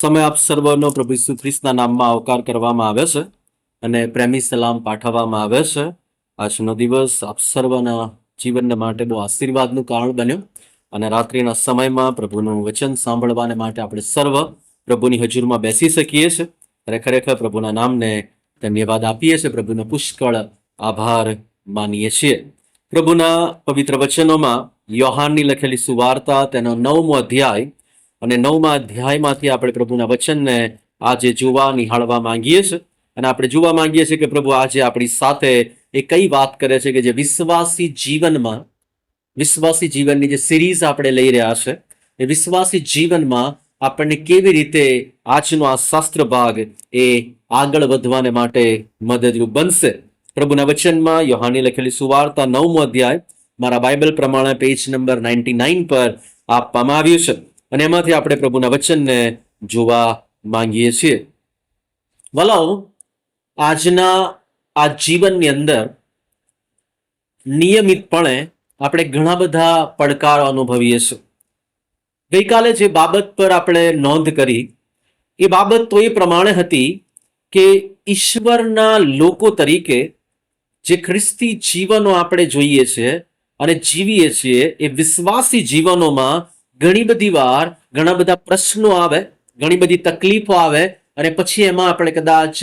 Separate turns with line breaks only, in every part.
સમય આપ સર્વનો પ્રભુ ઈસુ ખ્રિસ્તના નામમાં આવકાર કરવામાં આવે છે અને પ્રેમી સલામ પાઠવવામાં આવે છે. આજનો દિવસ આપ સર્વના જીવનને માટે બહુ આશીર્વાદનું કારણ બન્યું અને રાત્રિના સમયમાં પ્રભુનું વચન સાંભળવાને માટે આપણે સર્વ પ્રભુની હજુરમાં બેસી શકીએ છીએ. અને ખરેખર પ્રભુના નામને ધન્યવાદ આપીએ છીએ. પ્રભુનો પુષ્કળ આભાર માનીએ છીએ. પ્રભુના પવિત્ર વચનોમાં યોહાનની લખેલી સુવાર્તા તેનો નવમો અધ્યાય અને નવમા અધ્યાયમાંથી આપણે પ્રભુના વચનને આજે જોવા નિહાળવા માંગીએ છીએ. અને આપણે જોવા માંગીએ છીએ કે પ્રભુ આજે આપણી સાથે એ કઈ વાત કરે છે કે જે વિશ્વાસી જીવનમાં, વિશ્વાસી જીવનની જે સિરીઝ આપણે લઈ રહ્યા છે, એ વિશ્વાસી જીવનમાં આપણને કેવી રીતે આજનો આ શાસ્ત્ર ભાગ એ આગળ વધવાને માટે મદદરૂપ બનશે. પ્રભુના વચનમાં યોહાની લખેલી સુવાર્તા નવમો અધ્યાય મારા બાઇબલ પ્રમાણે પેજ નંબર નાઇન્ટી નાઇન પર આપવામાં આવ્યું છે. અને એમાંથી આપણે પ્રભુના વચનને જોવા માંગીએ છીએ. વલાઓ આજના, આ જીવનની અંદર નિયમિતપણે આપણે ઘણા બધા પડકારો અનુભવીએ છીએ. ગઈકાલે જે બાબત પર આપણે નોંધ કરી, એ બાબત તો એ પ્રમાણે હતી કે ઈશ્વરના લોકો તરીકે જે ખ્રિસ્તી જીવનો આપણે જોઈએ છીએ અને જીવીએ છીએ, એ વિશ્વાસી જીવનોમાં ઘણી બધી વાર ઘણા બધા પ્રશ્નો આવે, ઘણી બધી તકલીફો આવે અને પછી એમાં આપણે કદાચ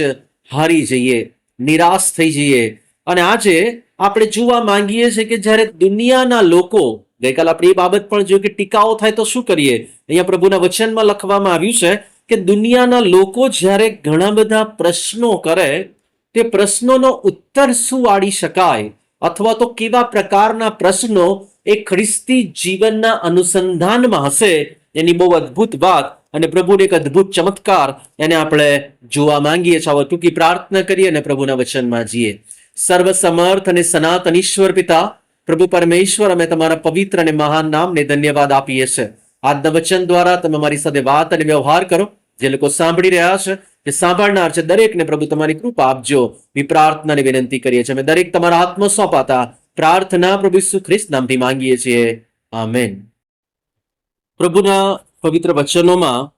હારી જઈએ, નિરાશ થઈ જઈએ. અને આજે આપણે જોવા માંગીએ છીએ કે જ્યારે દુનિયાના લોકો, ગઈકાલ આપણે એ બાબત પણ જોયું કે ટીકાઓ થાય તો શું કરીએ? અહીંયા પ્રભુના વચનમાં લખવામાં આવ્યું છે કે દુનિયાના લોકો જ્યારે ઘણા બધા પ્રશ્નો કરે, તે પ્રશ્નોનો ઉત્તર શું વાળી શકાય? અથવા તો કેવા પ્રકારના પ્રશ્નો એ ખ્રિસ્તી જીવનના અનુસંધાનમાં હશે? એની બહુ અદ્ભુત વાત અને પ્રભુને એક અદ્ભુત ચમત્કાર એને આપણે જોવા માંગીએ છીએ. ટૂંકી પ્રાર્થના કરીએ અને પ્રભુના વચનમાં જઈએ. સર્વ સમર્થ અને સનાતન ઈશ્વર પિતા, પ્રભુ પરમેશ્વર, અમે તમારા પવિત્ર અને મહાન નામને ધન્યવાદ આપીએ છીએ. આજના વચન દ્વારા તમે મારી સાથે વાત અને વ્યવહાર કરો. જે લોકો સાંભળી રહ્યા છે જે સાંભળનાર છે દરેકને પ્રભુ તમારી કૃપા આપજો. વી પ્રાર્થનાની વિનંતી કરીએ છીએ. અમે દરેક તમારા આત્મ સોંપાતા પ્રાર્થના પ્રભુ ઈસુ ખ્રિસ્ત નામથી માંગીએ છીએ. આમેન. પ્રભુના પવિત્ર વચનોમાં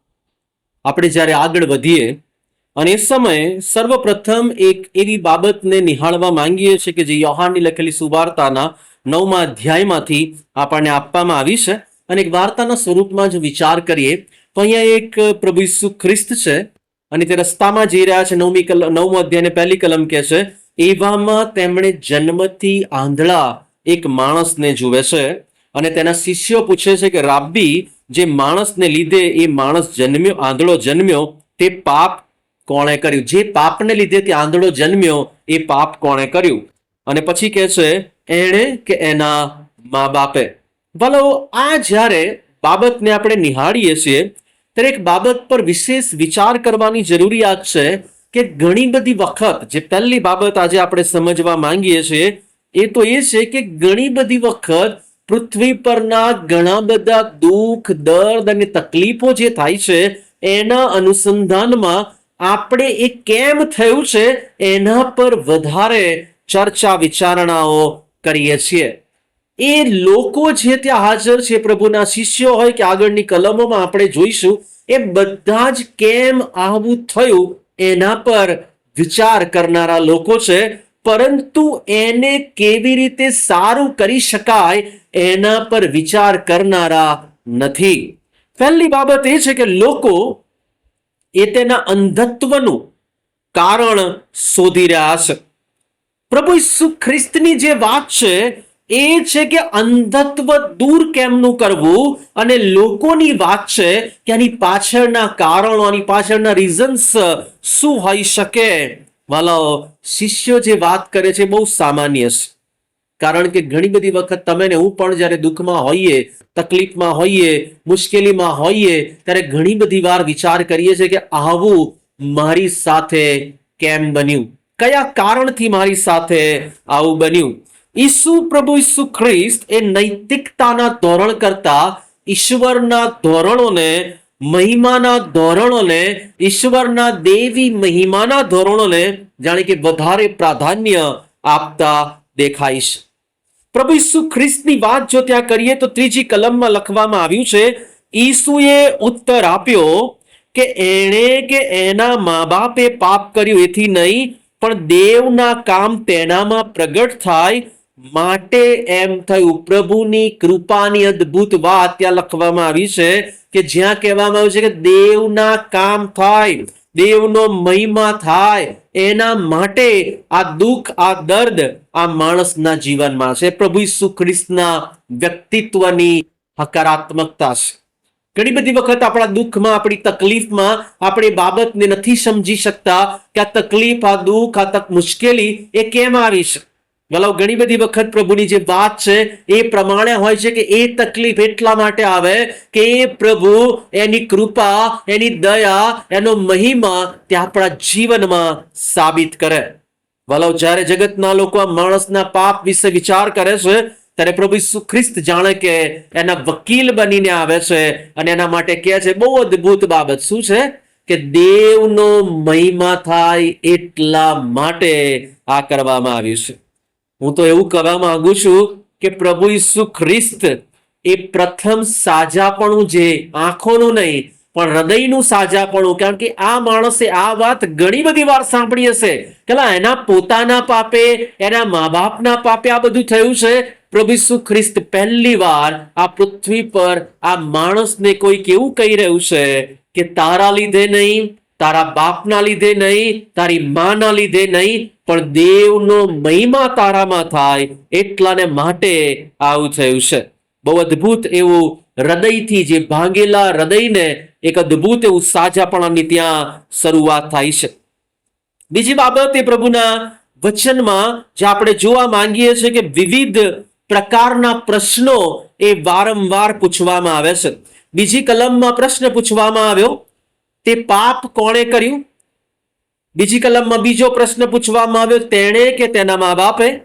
આપણે જ્યારે આગળ વધીએ અને એ સમયે સર્વપ્રથમ એક એવી બાબતને નિહાળવા માંગીએ છીએ કે જે યોહાનની લખેલી સુવાર્તાના નવમા અધ્યાયમાંથી આપણને આપવામાં આવી છે અને એક વાર્તાના સ્વરૂપમાં જો વિચાર કરીએ તો અહીંયા એક પ્રભુ ઈસુ ખ્રિસ્ત છે. અને તે રસ્તામાં જઈ રહ્યા છે. નવમી કલ, નવમો અધ્યાયને પહેલી કલમ કે છે, એવામાં તેમણે જન્મથી આંધળા એક માણસને જુએ છે. અને તેના શિષ્યો પૂછે છે કે, રાબ્બી, જે માણસને લીધે એ માણસ જન્મ્યો, આંધળો જન્મ્યો, તે પાપ કોણે કર્યું? જે પાપને લીધે તે આંધળો જન્મ્યો, એ પાપ કોણે કર્યું? અને પછી કહે છે, એણે કે એના મા બાપે ભલો, આ જ્યારે બાબતને આપણે નિહાળીએ છીએ એક બાબત પર વિશેષ વિચાર કરવાની જરૂરિયાત છે કે ઘણી બધી વખત જે પહેલી બાબત આજે આપણે સમજવા માંગીએ છીએ, એ તો એ છે કે ઘણી બધી વખત પૃથ્વી પરના ઘણા બધા દુઃખ, દર્દ અને તકલીફો જે થાય છે, એના અનુસંધાનમાં આપણે એ કેમ થયું છે, એના પર વધારે ચર્ચા વિચારણાઓ કરીએ છીએ. એ લોકો જે ત્યાં હાજર છે, પ્રભુના શિષ્યો હોય કે આગળની કલમોમાં આપણે જોઈશું, એ બધા જ કેમ આવું થયું એના પર વિચાર કરનારા લોકો છે. પરંતુ એને કેવી રીતે સારું કરી શકાય એના પર વિચાર કરનારા નથી. પહેલી બાબત એ છે કે લોકો એ તેના અંધત્વનું કારણ શોધી રહ્યા છે. પ્રભુ ઈસુ ખ્રિસ્તની જે વાત છે એ છે કે અંધત્વ દૂર કેમનું કરવું? અને લોકોની વાત છે કે આની પાછળના કારણો, આની પાછળના રીઝન્સ શું હોઈ શકે? વાલો, શિષ્યો જે વાત કરે છે બહુ સામાન્ય છે. કારણ કે ઘણી બધી વખત તમે ને હું પણ જ્યારે દુઃખમાં હોઈએ, તકલીફમાં હોઈએ, મુશ્કેલીમાં હોઈએ, ત્યારે ઘણી બધી વાર વિચાર કરીએ છીએ કે આવું મારી સાથે કેમ બન્યું? કયા કારણથી મારી સાથે આવું બન્યું? ઈસુ પ્રભુ ઈસુ ખ્રિસ્ત એ નૈતિકતાના ધોરણ કરતા ઈશ્વરના ધોરણોને મહિમાના ધોરણોને ઈશ્વરના દેવી મહિમાના ધોરણોને જાણે કે વધારે પ્રાધાન્ય આપતા દેખાય છે પ્રભુ ઈસુ ખ્રિસ્તની વાત જો ત્યાં કરીએ તો ત્રીજી કલમમાં લખવામાં આવ્યું છે ઈસુએ ઉત્તર આપ્યો કે એણે કે એના મા બાપે પાપ કર્યું એથી નહીં પણ દેવના કામ તેનામાં પ્રગટ થાય માટે એમ થયું, પ્રભુની કૃપાની અદ્ભુત વાત ત્યાં લખવામાં આવી છે કે જ્યાં કહેવામાં આવ્યું છે કે દેવના કામ થાય, દેવનો મહિમા થાય, એના માટે આ દુઃખ, આ દર્દ આ માણસના જીવનમાં છે. પ્રભુ ઈસુ ખ્રિસ્તના વ્યક્તિત્વની હકારાત્મકતા છે. ઘણી બધી વખત આપણા દુઃખમાં, આપણી તકલીફમાં આપણે બાબતને નથી સમજી શકતા કે આ તકલીફ, આ દુઃખ, આ તક મુશ્કેલી એ કેમ આવી છે વલાવ ઘણી બધી વખત પ્રભુની જે વાત છે, એ પ્રમાણે હોય છે કે એ તકલીફ એટલા માટે આવે કે એ પ્રભુ, એની કૃપા, એની દયા, એનો મહિમા તે આપણા જીવનમાં સાબિત કરે. વલાવ જ્યારે જગતના લોકો આ માણસના પાપ વિશે વિચાર કરે છે, ત્યારે પ્રભુ ઈસુ ખ્રિસ્ત જાણે કે એના વકીલ બનીને આવે છે અને એના માટે કહે છે, બહુ અદ્ભુત બાબત શું છે? કે દેવનો મહિમા થાય એટલા માટે આ કરવામાં આવ્યું છે. હું તો એવું કહેવા માંગુ છું કે પ્રભુ ઈસુ ખ્રિસ્ત એ પ્રથમ સાજાપણું જે આંખોનું નહીં, પણ હૃદયનું સાજાપણું. કારણ કે આ માણસે આ વાત ઘણી બધી વાર સાંભળી હશે. કે એના પોતાના પાપે, એના મા બાપના પાપે આ બધું થયું છે? પ્રભુ ઈસુ ખ્રિસ્ત પહેલી વાર આ પૃથ્વી પર આ માણસને કોઈ કેવું કહી રહ્યું છે કે તારા લીધે નહીં તારા બાપના લીધે નહીં, તારી માના લીધે નહીં, પણ દેવનો મહિમા તારામાં થાય એટલાને માટે આવું થયું છે. બહુ અદ્ભુત એવું હૃદયથી જે ભાંગેલા હૃદયને એક અદ્ભુત એવું સાજાપણાની ત્યાં શરૂઆત થાય છે. બીજી બાબત એ પ્રભુના વચનમાં જે આપણે જોવા માંગીએ છીએ કે વિવિધ પ્રકારના પ્રશ્નો એ વારંવાર પૂછવામાં આવે છે. બીજી કલમમાં પ્રશ્ન પૂછવામાં આવ્યો તે પાપ કોણે કર્યું? બીજી કલમમાં બીજો પ્રશ્ન પૂછવામાં આવ્યો, તેણે કે તેના મા બાપે?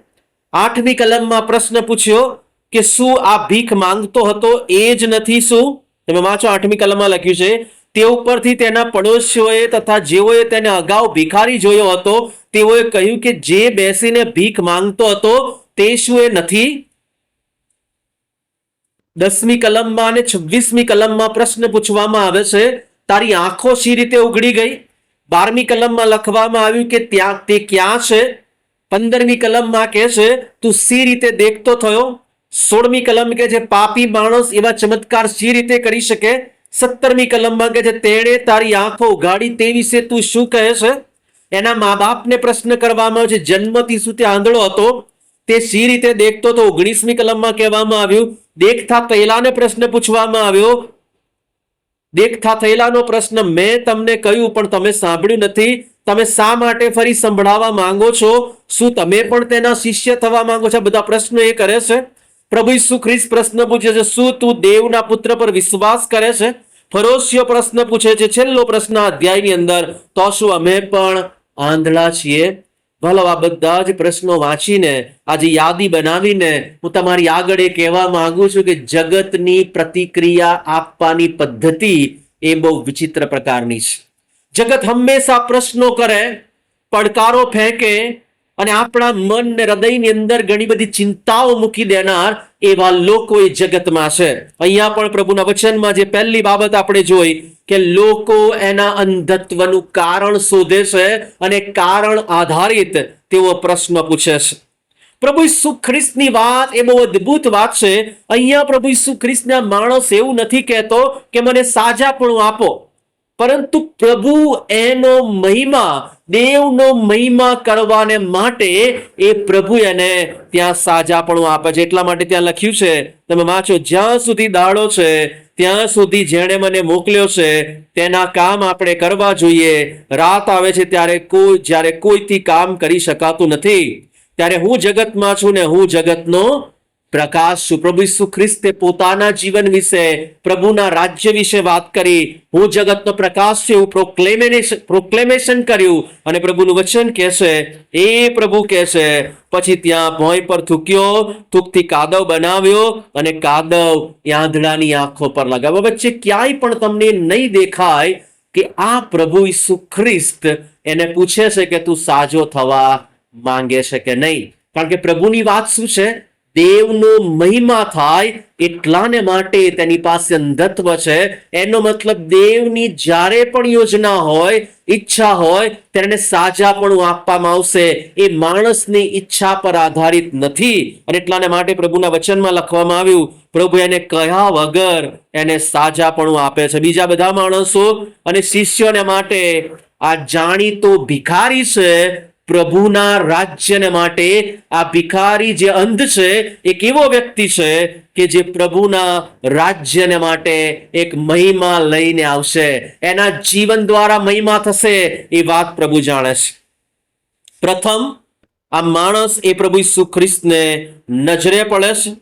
આઠમી કલમમાં પ્રશ્ન પૂછ્યો કે શું આ ભીખ માંગતો હતો? એ જ નથી શું? તમે વાંચો, આઠમી કલમમાં લખ્યું છે, તે ઉપરથી તેના પડોશીઓએ તથા જેઓએ તેને અગાઉ ભિખારી જોયો હતો, તેઓએ કહ્યું કે જે બેસીને ભીખ માંગતો હતો, તે શું એ નથી? દસમી કલમમાં અને છવ્વીસમી કલમમાં પ્રશ્ન પૂછવામાં આવે છે તારી આંખો સી રીતે ઉઘડી ગઈ? બારમી કલમમાં લખવામાં આવ્યું કે ત્યાં તે ક્યાં છે? પંદરમી કલમમાં કહે છે, તું સી રીતે દેખતો થયો? સોળમી કલમ કે જે પાપી માણસ એવા ચમત્કાર સી રીતે કરી શકે? સત્તરમી કલમમાં કે છે તેણે તારી આંખો ઉઘાડી, તે વિશે તું શું કહે છે? એના મા બાપને પ્રશ્ન કરવામાં આવ્યો છે, જન્મથી શું તે આંધળો હતો? તે સી રીતે દેખતો તો ઓગણીસમી કલમમાં કહેવામાં આવ્યું. દેખતા પહેલાને પ્રશ્ન પૂછવામાં આવ્યો દેખતા થયેલાનો પ્રશ્ન મેં તમને કહ્યું, પણ તમે સાંભળ્યું નથી. તમે શા માટે ફરી સંભળાવવા માંગો છો? શું તમે પણ તેના શિષ્ય થવા માંગો છો? બધા પ્રશ્નો એ કરે છે. પ્રભુ ઈસુ ખ્રિસ્ત પ્રશ્ન પૂછે છે, શું તું દેવના પુત્ર પર વિશ્વાસ કરે છે? ફરોશિયો પ્રશ્ન પૂછે છે, છેલ્લો પ્રશ્ન અધ્યાયની અંદર. તો શું અમે પણ આંધળા છીએ? ભલો, આ બધા જ પ્રશ્નો વાંચીને આજે યાદી બનાવીને, હું તમારી આગળ એ કહેવા માંગુ છું કે જગતની પ્રતિક્રિયા આપવાની પદ્ધતિ એ બહુ વિચિત્ર પ્રકારની છે. જગત હંમેશા પ્રશ્નો કરે, પડકારો ફેંકે અને આપણા મન ને હૃદયની અંદર ઘણી બધી ચિંતાઓ મૂકી દેનાર એવા લોકો એ જગતમાં છે. અહીંયા પણ પ્રભુના વચનમાં જે પહેલી બાબત આપણે જોઈ કે લોકો એના અંધત્વનું કારણ શોધે છે અને કારણ આધારિત તેઓ પ્રશ્ન પૂછે છે. પ્રભુ ઈસુ ખ્રિસ્તની વાત એ બહુ અદ્ભુત વાત છે. અહીંયા પ્રભુ ઈસુ ખ્રિસ્તના માણસ એવું નથી કહેતો કે મને સાજાપણું આપો. પરંતુ પ્રભુ એનો મહિમા દેવનો મહિમા કરવાને માટે એ પ્રભુ એને ત્યાં સાજાપણું આપે છે. એટલા માટે ત્યાં લખ્યું છે, તમે વાંચો, જ્યાં સુધી દાડો છે, ત્યાં સુધી જેણે મને મોકલ્યો છે, તેના કામ આપણે કરવા જોઈએ. રાત આવે છે ત્યારે કોઈ, જ્યારે કોઈથી કામ કરી શકાતું નથી. ત્યારે હું જગતમાં છું ને હું જગતનો પ્રકાશ સુપ્રભુ પ્રભુ ઈસુ ખ્રિસ્તે પોતાના જીવન વિશે, પ્રભુના રાજ્ય વિશે વાત કરી. હું જગતનો પ્રકાશ છું એવું પ્રોક્લેમેશન પ્રોક્લેમેશન કર્યું અને પ્રભુનું વચન કહેશે. એ પ્રભુ કહેશે, પછી ત્યાં ભોંય પર થૂક્યો, થૂકથી કાદવ બનાવ્યો અને કાદવ આંધળાની આંખો પર લગાવ્યો. વચ્ચે ક્યાંય પણ તમને નહીં દેખાય કે આ પ્રભુ ઈસુ ખ્રિસ્ત એને પૂછે છે કે તું સાજો થવા માંગે છે કે નહીં? કારણ કે પ્રભુની વાત શું છે? દેવનો મહિમા થાય એટલાને માટે તેની પાસે અંધત્વ છે. એનો મતલબ દેવની જ્યારે પણ યોજના હોય, ઈચ્છા હોય, તેને સાજાપણું આપવામાં આવશે. એ માણસની ઈચ્છા પર આધારિત નથી. અને એટલાને માટે પ્રભુના વચનમાં લખવામાં આવ્યું, પ્રભુ એને કયા વગર એને સાજાપણું આપે છે. બીજા બધા માણસો અને શિષ્યોને માટે આ જાણીતો ભિખારી છે પ્રભુના રાજ્યને માટે આ ભિખારી જે અંધ છે, એક એવો વ્યક્તિ છે કે જે પ્રભુના રાજ્યને માટે એક મહિમા લઈને આવશે. એના જીવન દ્વારા મહિમા થશે એ વાત પ્રભુ જાણે છે. પ્રથમ, આ માણસ એ પ્રભુ ઈસુ ખ્રિસ્તને નજરે પડે છે.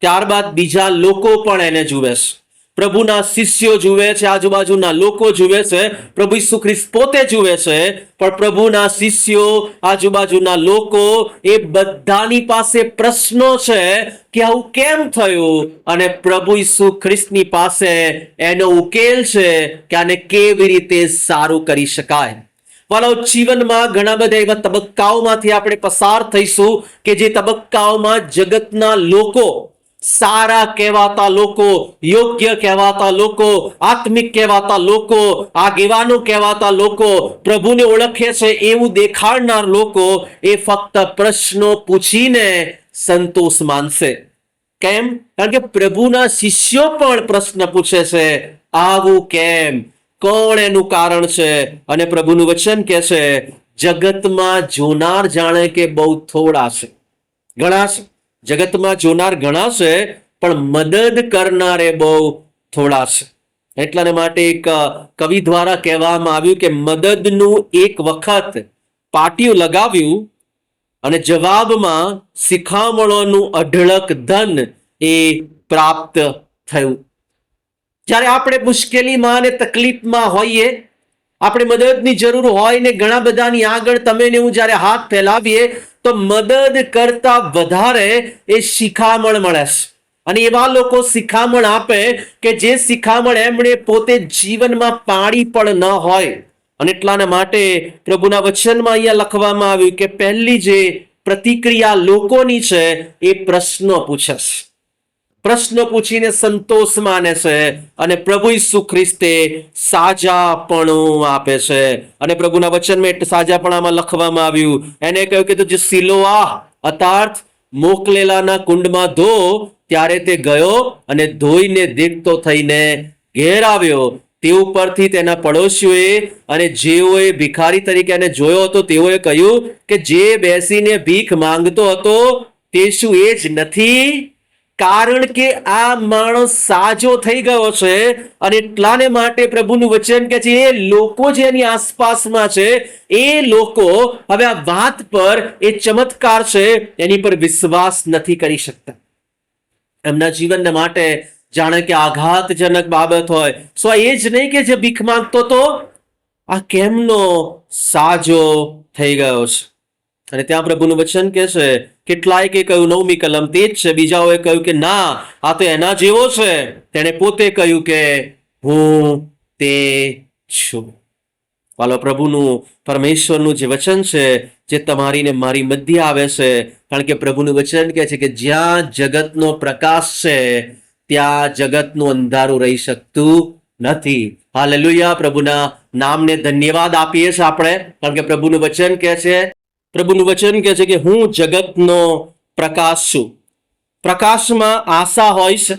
ત્યારબાદ બીજા લોકો પણ એને જુએ છે. પ્રભુના શિષ્યો જુએ છે, આજુબાજુના લોકો જુએ છે, પ્રભુ ઈસુ ખ્રિસ્ત પોતે જુએ છે, પણ પ્રભુના શિષ્યો, આજુબાજુના લોકો એ બધાની પાસે પ્રશ્નો છે કે આવું કેમ થયું? અને પ્રભુ ઈસુ ખ્રિસ્તની પાસે એનો ઉકેલ છે કે આને કેવી રીતે સારું કરી શકાય. વાલો, જીવનમાં ઘણા બધા એવા તબક્કાઓમાંથી આપણે પસાર થઈશું કે જે તબક્કાઓમાં જગતના લોકો સારા કહેવાતા લોકો, યોગ્ય કહેવાતા લોકો, આત્મિક કહેવાતા લોકો, આગેવાનો કહેવાતા લોકો, પ્રભુને ઓળખે છે એવું દેખાડનાર લોકો એ ફક્ત પ્રશ્નો પૂછીને સંતોષ માનશે. કેમ? કારણ કે પ્રભુના શિષ્યો પણ પ્રશ્ન પૂછે છે, આવું કેમ? કોણ એનું કારણ છે? અને પ્રભુનું વચન કે છે, જગતમાં જોનાર જાણે કે બહુ થોડા છે. ઘણા છે. જગતમાં જોનાર ઘણા છે, પણ મદદ કરનારે બહુ થોડા છે. એટલાને માટે એક કવિ દ્વારા કહેવામાં આવ્યું કે મદદનું એક વખત પાટિયું લગાવ્યું અને જવાબમાં શિખામણોનું અઢળક ધન એ પ્રાપ્ત થયું. જ્યારે આપણે મુશ્કેલીમાં અને તકલીફમાં હોઈએ આપણે મદદની જરૂર હોય ને ઘણા બધાની આગળ તમે ને હું જ્યારે હાથ ફેલાવીએ, તો મદદ કરતા વધારે એ શિખામણ મળે છે. અને એવા લોકો શિખામણ આપે કે જે શિખામણ એમણે પોતે જીવનમાં પાડી પણ ન હોય. અને એટલાના માટે પ્રભુના વચનમાં અહીંયા લખવામાં આવ્યું કે પહેલી જે પ્રતિક્રિયા લોકોની છે, એ પ્રશ્નો પૂછે છે. પ્રશ્ન પૂછીને સંતોષ માને છે અને પ્રભુ ઈસુ ખ્રિસ્તે સાજાપણું આપે છે. અને પ્રભુના વચનમાં સાજાપણામાં લખવામાં આવ્યું. એને કહ્યું કે જે સિલોઆ અર્થાત મોકલેલાના કુંડમાં ધો, ત્યારે તે ગયો અને ધોઈને દેખતો થઈને ઘેર આવ્યો. તે ઉપરથી તેના પડોશીઓએ અને જેઓએ ભિખારી તરીકે એને જોયો હતો, તેઓએ કહ્યું કે જે બેસીને ભીખ માંગતો હતો, તે શું એ જ નથી? કારણ કે આ માણસ સાજો થઈ ગયો છે અને એટલાને માટે પ્રભુનું વચન કે છે, એ લોકો જે એની આસપાસમાં છે, એ લોકો હવે આ વાત પર એ ચમત્કાર છે, એની પર વિશ્વાસ નથી કરી શકતા. એમના જીવનને માટે જાણે કે આઘાતજનક બાબત હોય. સો એ જ નહીં કે જે ભીખ માંગતો તો આ કેમનો સાજો થઈ ગયો છે? અને ત્યાં પ્રભુનું વચન કે છે, કેટલાય કે કહ્યું, નવમી કલમ તે જ છે. બીજાઓએ કહ્યું કે, ના, આ તો એના જેવો છે. તેણે પોતે કહ્યું કે, હું તે છું. વાલો, પ્રભુનું, પરમેશ્વરનું જે વચન છે, જે તમારી ને મારી મધ્ય આવે છે, કારણ કે પ્રભુનું વચન કહે છે કે, જ્યાં જગતનો પ્રકાશ છે, ત્યાં જગતનું અંધારું રહી શકતું નથી. હાલેલુયા. પ્રભુના નામને ધન્યવાદ આપીએ છીએ આપણે, કારણ કે પ્રભુનું વચન કહે છે પ્રભુનું વચન કહે છે કે હું જગતનો પ્રકાશ છું. પ્રકાશમાં આશા હોય છે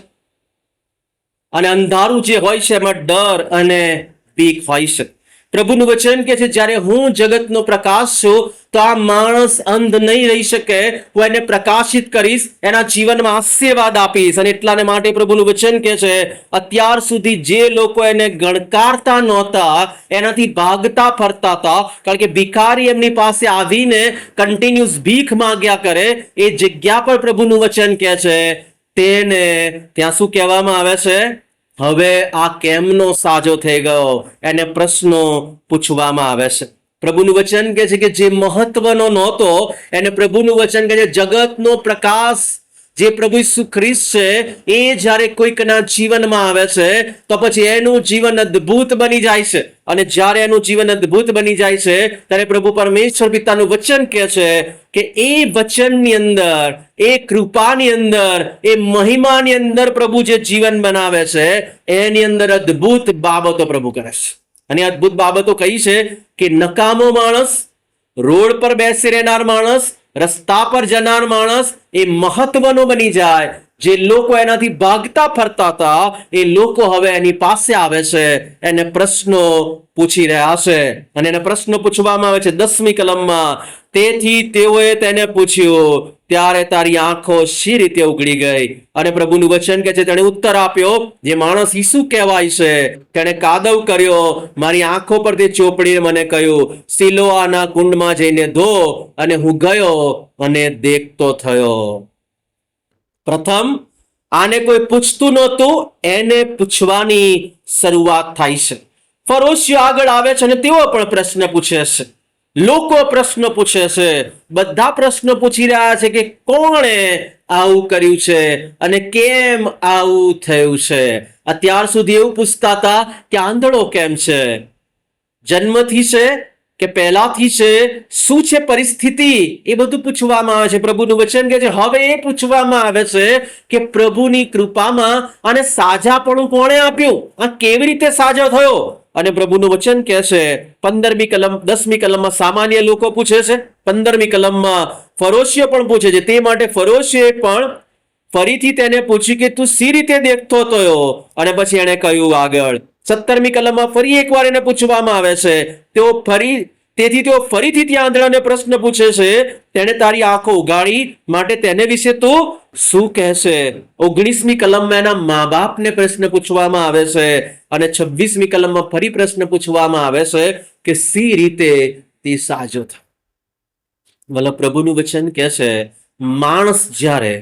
અને અંધારું જે હોય છે એમાં ડર અને બીક હોય છે. પ્રભુનું વચન કે છે, જ્યારે હું જગતનો પ્રકાશ છું, તો આ માણસ અંધ નહીં રહી શકે. હું એને પ્રકાશિત કરીશ, એના જીવનમાં આશીર્વાદ આપીશ. અને એટલાને માટે પ્રભુનું વચન કે છે, અત્યાર સુધી જે લોકો એને ગણકારતા નહોતા, એનાથી ભાગતા ફરતા હતા. કારણ કે ભિખારી એમની પાસે આવીને કન્ટિન્યુઅસ ભીખ માંગ્યા કરે, એ જગ્યા પર પ્રભુનું વચન કે છે, તેને ત્યાં શું કહેવામાં આવે છે? હવે આ કેમનો સાજો થઈ ગયો? એને પ્રશ્નો પૂછવામાં આવે છે. પ્રભુનું વચન કે છે કે જે મહત્વનો નહોતો, એને પ્રભુનું વચન કે છે જગતનો પ્રકાશ જે પ્રભુ ઈસુ ખ્રિસ્ત છે, એ જ્યારે કોઈકના જીવનમાં આવે છે, તો પછી એનું જીવન અદ્ભુત બની જાય છે. અને જ્યારે એનું જીવન અદ્ભુત બની જાય છે, ત્યારે પ્રભુ પરમેશ્વર પિતાનું વચન કહે છે કે એ વચનની અંદર, એ કૃપાની અંદર, એ મહિમાની અંદર પ્રભુ જે જીવન બનાવે છે, એની અંદર અદ્ભુત બાબતો પ્રભુ કરે છે. અને અદ્ભુત બાબતો કઈ છે કે નકામો માણસ, રોડ પર બેસી રહેનાર માણસ રસ્તા પર જનાર માણસ એ મહત્વનો બની જાય. જે લોકો એનાથી ભાગતા ફરતા હતા, એ લોકો હવે એની પાસે આવે છે. એને પ્રશ્નો પૂછી રહ્યા છે. અને એને પ્રશ્નો પૂછવામાં આવે છે દસમી કલમમાં તેથી તેઓએ તેને પૂછ્યું, ત્યારે તારી આંખો શી રીતે ઉગડી ગઈ? અને પ્રભુનું વચન કે છે, તેણે ઉત્તર આપ્યો, જે માણસ ઈસુ કહેવાય છે. તેણે કાદવ કર્યો, મારી આંખો પરથી ચોપડીને મને કહ્યું, સિલોઆના કુંડમાં જઈને ધો અને હું ગયો અને દેખતો થયો. પ્રથમ, આને કોઈ પૂછતું નહોતું, એને પૂછવાની શરૂઆત થાય છે. ફરોશીઓ આગળ આવે છે અને તેઓ પણ પ્રશ્ન પૂછે છે લોકો પ્રશ્ન પૂછે છે. બધા પ્રશ્ન પૂછી રહ્યા છે કે કોણે આવું કર્યું છે અને કેમ આવું થયું છે? અત્યાર સુધી એવું પૂછતા હતા કે આંધળો કેમ છે? જન્મથી છે કે પહેલાથી છે? શું છે પરિસ્થિતિ? એ બધું પૂછવામાં આવે છે. પ્રભુનું વચન કે છે, હવે એ પૂછવામાં આવે છે કે પ્રભુની કૃપામાં અને સાજાપણું કોણે આપ્યું? આ કેવી રીતે સાજો થયો? અને પ્રભુનું વચન કહે છે, પંદરમી કલમ, દસમી કલમમાં સામાન્ય લોકો પૂછે છે. પંદરમી કલમમાં ફરોશીઓ પણ પૂછે છે. તે માટે ફરોશીએ પણ ફરીથી તેને પૂછ્યું કે, તું સી રીતે દેખતો હતો અને પછી એણે કહ્યું આગળ, સત્તરમી કલમમાં ફરી એકવાર એને પૂછવામાં આવે છે. તેઓ ફરી તેથી તેઓ ફરીથી ત્યાં આંધળાને પ્રશ્ન પૂછે છે, તેણે તારી આંખો ઉગાડી, માટે તેને વિશે તું શું કહેશે? ઓગણીસમી કલમમાં એના મા બાપને પ્રશ્ન પૂછવામાં આવે છે અને છવ્વીસમી કલમમાં ફરી પ્રશ્ન પૂછવામાં આવે છે કે સી રીતે તે સાજો થાય મતલબ પ્રભુનું વચન કહે છે, માણસ જ્યારે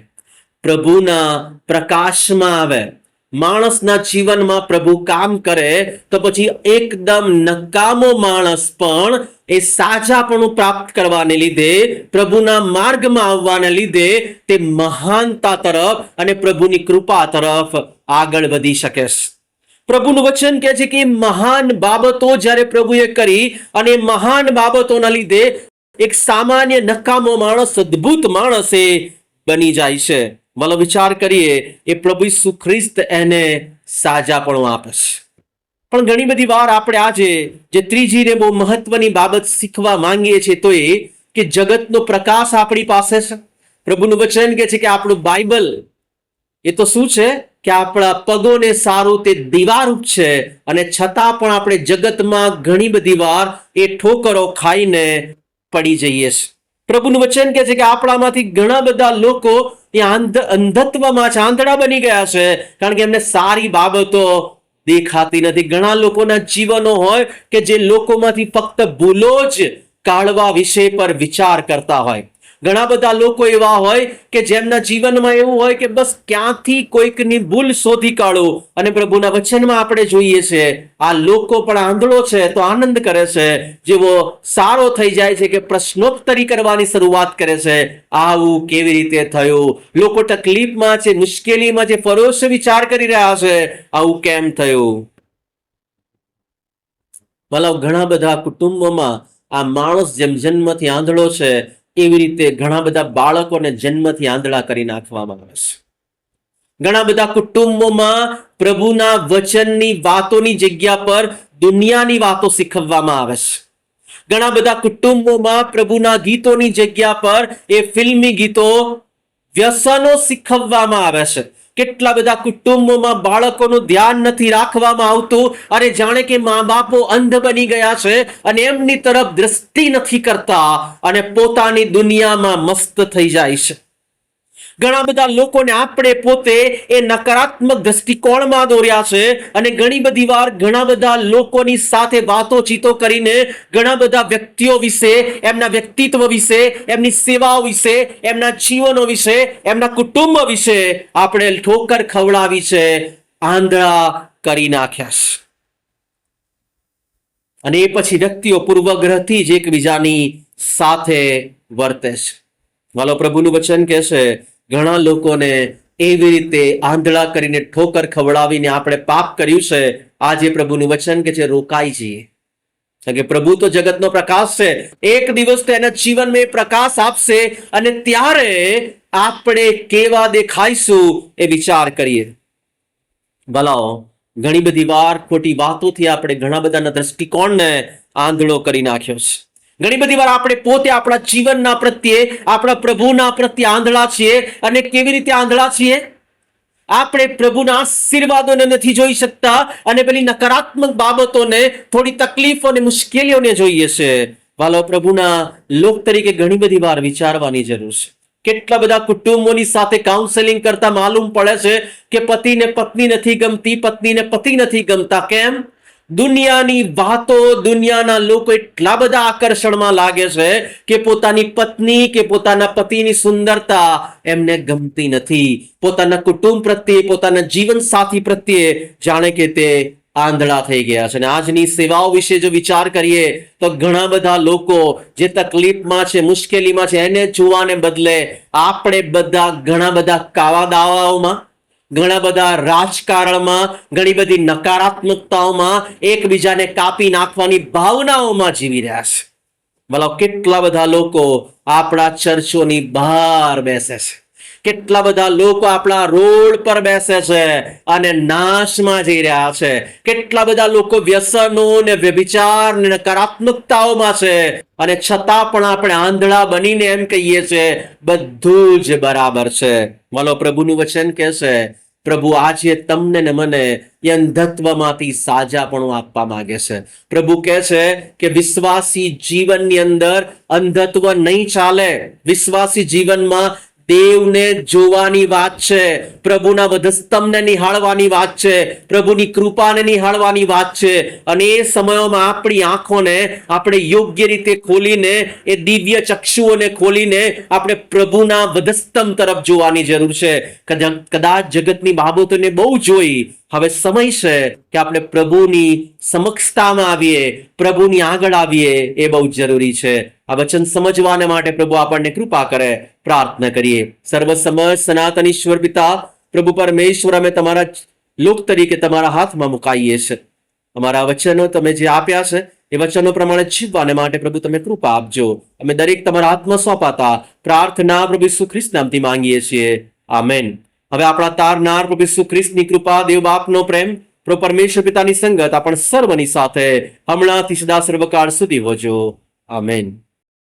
પ્રભુના પ્રકાશમાં આવે માણસના જીવનમાં પ્રભુ કામ કરે, તો પછી એકદમ નકામો માણસ પણ એ સાજાપણું પ્રાપ્ત કરવાને લીધે, પ્રભુના માર્ગમાં આવવાને લીધે તે મહાનતા તરફ અને પ્રભુની કૃપા તરફ આગળ વધી શકે છે. પ્રભુનું વચન કહે છે કે મહાન બાબતો જ્યારે પ્રભુએ કરી અને મહાન બાબતોના લીધે એક સામાન્ય નકામો માણસ, અદ્ભુત માણસે બની જાય છે. Malo વિચાર કરીએ, એ પ્રભુ ઈસુ ખ્રિસ્ત એને પણ આપે છે. પણ ઘણી બધી વાર આપણે આજે જે ત્રીજીને બહુ મહત્વની બાબત શીખવા માંગીએ છીએ તો એ કે જગતનો પ્રકાશ આપણી પાસે છે. પ્રભુનું વચન કે છે કે આપણું બાઇબલ એ તો શું છે કે આપણા પગોને સારું તે દીવારૂપ છે અને છતાં પણ આપણે જગતમાં ઘણી બધી વાર એ ઠોકરો ખાઈને પડી જઈએ છીએ પ્રભુનું વચન કહે છે કે આપણામાંથી ઘણા બધા લોકો આંધ અંધત્વમાં ચાંદડા બની ગયા છે. કારણ કે એમને સારી બાબતો દેખાતી નથી. ઘણા લોકોના જીવનો હોય કે જે લોકોમાંથી ફક્ત ભૂલો જ કાઢવા વિષય પર વિચાર કરતા હોય. ઘણા બધા લોકો એવા હોય કે જેમના જીવનમાં એવું હોય કે બસ ક્યાંથી કોઈકની ભૂલ શોધી કાઢો. અને પ્રભુના વચનમાં આપણે જોઈએ છે, આ લોકો પણ આંધળો છે તો આનંદ કરે છે. જેવો સારો થઈ જાય છે કે પ્રશ્નોત્તરી કરવાની શરૂઆત કરે છે. આવું કેવી રીતે થયું? લોકો તકલીફમાં છે, મુશ્કેલીમાં છે, ફરોશ વિચાર કરી રહ્યા છે. આવું કેમ થયું? મતલબ ઘણા બધા કુટુંબોમાં આ માણસ જેમ જન્મથી આંધળો છે. એવી રીતે ઘણા બધા બાળકોને જન્મથી આંધળા કરી નાખવામાં આવે છે. ઘણા બધા કુટુંબોમાં પ્રભુના વચનની વાતોની જગ્યા પર દુનિયાની વાતો શીખવવામાં આવે છે. ઘણા બધા કુટુંબોમાં પ્રભુના ગીતોની જગ્યા પર એ ફિલ્મી ગીતો વ્યસનો શીખવવામાં આવે છે. કેટલા બધા કુટુંબોમાં બાળકોનું ધ્યાન નથી રાખવામાં આવતું? અને જાણે કે મા બાપો અંધ બની ગયા છે અને એમની તરફ દ્રષ્ટિ નથી કરતા અને પોતાની દુનિયામાં મસ્ત થઈ જાય છે. ઘણા બધા લોકોને આપણે પોતે એ નકારાત્મક દ્રષ્ટિકોણમાં દોર્યા છે અને ઘણી બધી વાર ઘણા બધા લોકોની સાથે વાતો ચીતો કરીને ઘણા બધા વ્યક્તિઓ વિશે, એમના વ્યક્તિત્વ વિશે, એમની સેવાઓ વિશે, એમના જીવનો વિશે, એમના કુટુંબ વિશે આપણે ઠોકર ખવડાવી છે, આંધળા કરી નાખ્યા છે. અને એ પછી વ્યક્તિઓ પૂર્વગ્રહથી જ એકબીજાની સાથે વર્તે છે. વાલો પ્રભુનું વચન કહે છે ઘણા લોકોને એવી રીતે આંધળા કરીને ઠોકર ખવડાવીને આપણે પાપ કર્યું છે. આજે પ્રભુનું વચન કે છે, રોકાઈ જઈએ. કે પ્રભુ તો જગતનો પ્રકાશ છે. એક દિવસ તો એના જીવનમાં પ્રકાશ આપશે અને ત્યારે આપણે કેવા દેખાઈશું એ વિચાર કરીએ. ભલાઓ, ઘણી બધી વાર ખોટી વાતોથી આપણે ઘણા બધાના દ્રષ્ટિકોણને આંધળો કરી નાખ્યો છે. ઘણી બધી વાર આપણે પોતે આપણા જીવનના પ્રત્યે, આપણા પ્રભુના પ્રત્યે આંધળા છીએ અને કેવી રીતે આંધળા છીએ? આપણે પ્રભુના આશીર્વાદોને નથી જોઈ શકતા અને પેલી નકારાત્મક બાબતોને, થોડી તકલીફો અને મુશ્કેલીઓને જોઈએ છે. વાલો, પ્રભુના લોક તરીકે ઘણી બધી વાર વિચારવાની જરૂર છે. કેટલા બધા કુટુંબોની સાથે કાઉન્સેલિંગ કરતા માલુમ પડે છે કે પતિને પત્ની નથી ગમતી, પત્નીને પતિ નથી ગમતા. કેમ? દુનિયાની વાતો દુનિયાના લોકો એટલા બધા આકર્ષણમાં લાગે છે કે પોતાની પત્ની કે પોતાના પતિની સુંદરતા એમને ગમતી નથી. પોતાના કુટુંબ પ્રત્યે, પોતાના જીવન સાથી પ્રત્યે જાણે કે તે આંધળા થઈ ગયા છે. અને આજની સેવાઓ વિશે જો વિચાર કરીએ, તો ઘણા બધા લોકો જે તકલીફમાં છે, મુશ્કેલીમાં છે, એને જોવાને બદલે આપણે બધા ઘણા બધા કાવા દાવાઓમાં ઘણા બધા રાજકારણમાં ઘણી બધી નકારાત્મકતાઓમાં એકબીજાને કાપી નાખવાની ભાવનાઓમાં જીવી રહ્યા છે. ભલા કેટલા બધા લોકો આપણા ચર્ચોની બહાર બેસે છે. કેટલા બધા લોકો આપણા રોડ પર બેસે છે અને નાશમાં જઈ રહ્યા છે. કેટલા બધા લોકો વ્યસનો ને વ્યભિચાર ને નકારાત્મકતાઓમાં છે અને છતાં પણ આપણે આંધળા બનીને એમ કહીએ છે, બધું જ બરાબર છે. બોલો, પ્રભુનું વચન કે છે પ્રભુ આજે તમને ને મને એ અંધત્વમાંથી સાજાપણું આપવા માંગે છે. પ્રભુ કહે છે કે વિશ્વાસી જીવનની અંદર અંધત્વ નહીં ચાલે. વિશ્વાસી જીવનમાં દેવને જોવાની વાત છે, પ્રભુના વધસ્તંભને નિહાળવાની વાત છે, પ્રભુની કૃપાને નિહાળવાની વાત છે અને એ સમયોમાં આપણી આંખોને આપણે યોગ્ય રીતે ખોલીને, એ દિવ્ય ચક્ષુઓને ખોલીને આપણે પ્રભુના વધસ્તંભ તરફ જોવાની જરૂર છે. કદાચ જગતની બાબતોને બહુ જોઈ હવે સમય છે કે આપણે પ્રભુની સમક્ષતામાં આવીએ, પ્રભુની આગળ આવીએ, એ બહુ જરૂરી છે. આ વચન સમજવાને માટે પ્રભુ આપણને કૃપા કરે, પ્રાર્થના કરીએ. સર્વ સમય સનાતન ઈશ્વર પિતા, પ્રભુ પરમેશ્વર, અમે તમારા લોક તરીકે તમારા હાથમાં મુકાઈએ છે. અમારા વચનો તમે જે આપ્યા છે, એ વચનો પ્રમાણે જીવવાને માટે પ્રભુ તમે કૃપા આપજો. અમે દરેક તમારા હાથમાં સોંપાતા પ્રાર્થના પ્રભુ ખ્રિસ્ત નામથી માંગીએ છીએ. આમેન. હવે આપણા તારનાર પ્રભુ ઈસુ ખ્રિસ્તની કૃપા, દેવ બાપનો પ્રેમ પ્રભુ પરમેશ્વર પિતાની સંગત આપણ સર્વની સાથે હમણાંથી સદા સર્વકાળ સુધી હોજો. આમેન.